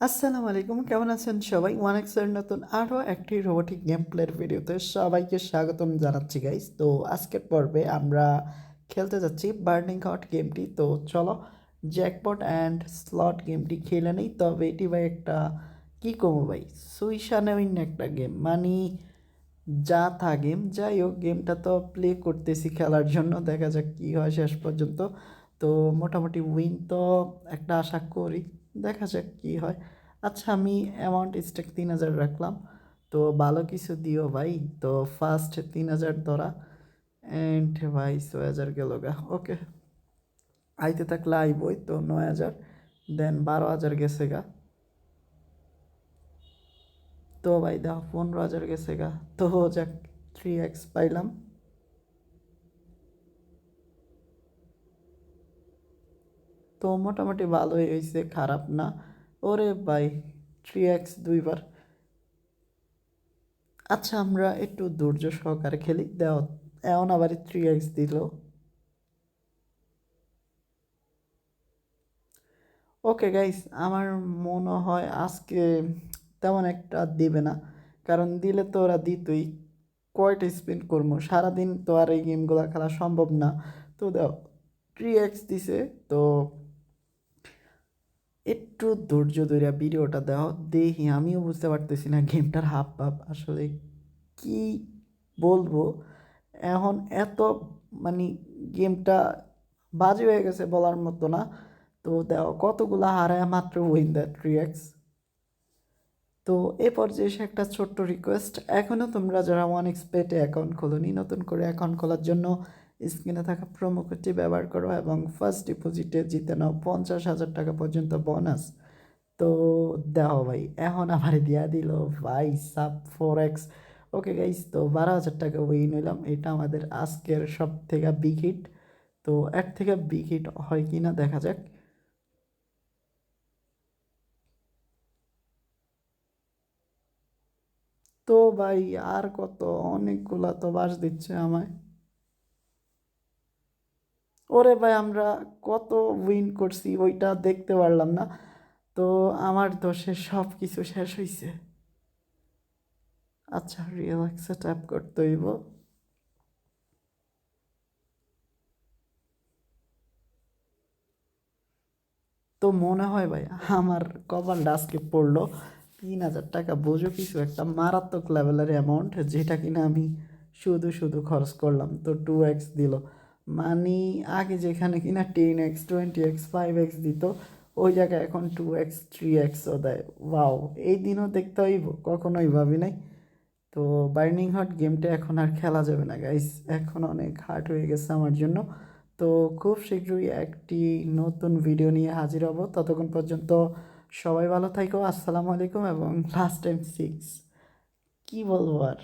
আসসালামু আলাইকুম, কেমন আছেন সবাই? ওয়ান এক্সের নতুন আরও একটি রোবোটিক গেম প্লের ভিডিওতে সবাইকে স্বাগতম জানাচ্ছি গাইস তো আজকের পর্বে আমরা খেলতে যাচ্ছি বার্নিং হট গেমটি তো চলো জ্যাকপট অ্যান্ড স্লট গেমটি খেলে নেই, তবে এটি ভাই একটা, কী কমো ভাই? সুইশানেউইন একটা গেম মানে যা থা গেম যাই হোক গেমটা তো প্লে করতেছি খেলার জন্য, দেখা যাক কী হয় শেষ পর্যন্ত। তো মোটামুটি উইন তো একটা আশা করি। দেখা যাক কী হয়। আচ্ছা আমি অ্যামাউন্ট স্টেক তিন হাজার রাখলাম। তো ভালো কিছু দিও ভাই। তো ফার্স্ট তিন হাজার ধরা অ্যান্ড ভাই ছয় হাজার গেল গা। ওকে আইতে থাকলে আইবই তো নয় হাজার দেন বারো হাজার গেছে গা। তো ভাই দাও, পনেরো হাজার গেছে গা। তো যাক থ্রি এক্স পাইলাম। তো মোটামুটি ভালোই হয়েছে খারাপ না। ওরে ভাই থ্রি এক্স দুইবার। আচ্ছা আমরা একটু ধৈর্য সহকারে খেলি। দেও, এমন আবার থ্রি এক্স দিল। ওকে গাইস আমার মনে হয় আজকে তেমন একটা দিবে না। কারণ দিলে তো ওরা দিতই। কয়টা স্পেন্ড করব? সারাদিন তো আর এই গেমগুলো খেলা সম্ভব না। তো দাও থ্রি এক্স দিছে, তো একটু ধৈর্য ধরে ভিডিওটা দাও। দেখি, আমিও বুঝতে পারতেছি না গেমটার হাফ হাফ আসলে কি বলব? এখন এত মানে গেমটা বাজে হয়ে গেছে বলার মতো না। তো দেখো, কতগুলো হারায় মাত্র উইন দ্য থ্রি এক্স তো এ পর্যায়ে একটা ছোট্ট রিকোয়েস্ট এখনও তোমরা যারা ওয়ান এক্সপেটে অ্যাকাউন্ট খোলোনি, নতুন করে অ্যাকাউন্ট খোলার জন্য স্ক্রিনে থাকা প্রোমো কোডটি ব্যবহার করো এবং ফার্স্ট ডিপোজিটে জিতে নাও পঞ্চাশ হাজার টাকা পর্যন্ত বোনাস তো দেও ভাই, এখন আমার দিয়া দিল ভাই সাব ফোর এক্স ওকে গাইস তো বারো হাজার টাকা উইন নিলাম এটা আমাদের আজকের সব থেকে বিগ হিট তো এর থেকে বিগ হিট হয় কি না দেখা যাক। তো ভাই আর কত? অনেকগুলা তো বাস দিচ্ছে আমায়। ওরে ভাই, আমরা কত উইন করছি, ওইটা দেখতে পারলাম না। তো আমার দোষে সব কিছু শেষ হয়েছে আচ্ছা রিল্যাক্সে ট্যাপ করতে হইব। তো মনে হয় ভাই, আমার কপালটা আজকে পড়ল তিন হাজার টাকা, বোঝো কিছু একটা মারাত্মক লেভেলের অ্যামাউন্ট যেটা কিনা আমি শুধু শুধু খরচ করলাম। তো টু এক্স দিল। মানে আগে যেখানে কিনা ten X twenty X five X দিত, ওই জায়গায় এখন টু এক্স থ্রি এক্সও দেয়। ওয়াও এই দিনও দেখতে হইব, কখনোই ভাবি নাই। তো বার্নিং হট গেমটা এখন আর খেলা যাবে না গাইস এখন অনেক হার্ড হয়ে গেছে আমার জন্য। তো খুব শীঘ্রই একটি নতুন ভিডিও নিয়ে হাজির হব। ততক্ষণ পর্যন্ত সবাই ভালো থাকো আসসালামু আলাইকুম এবং লাস্ট টাইম সিক্স কী বলব আর?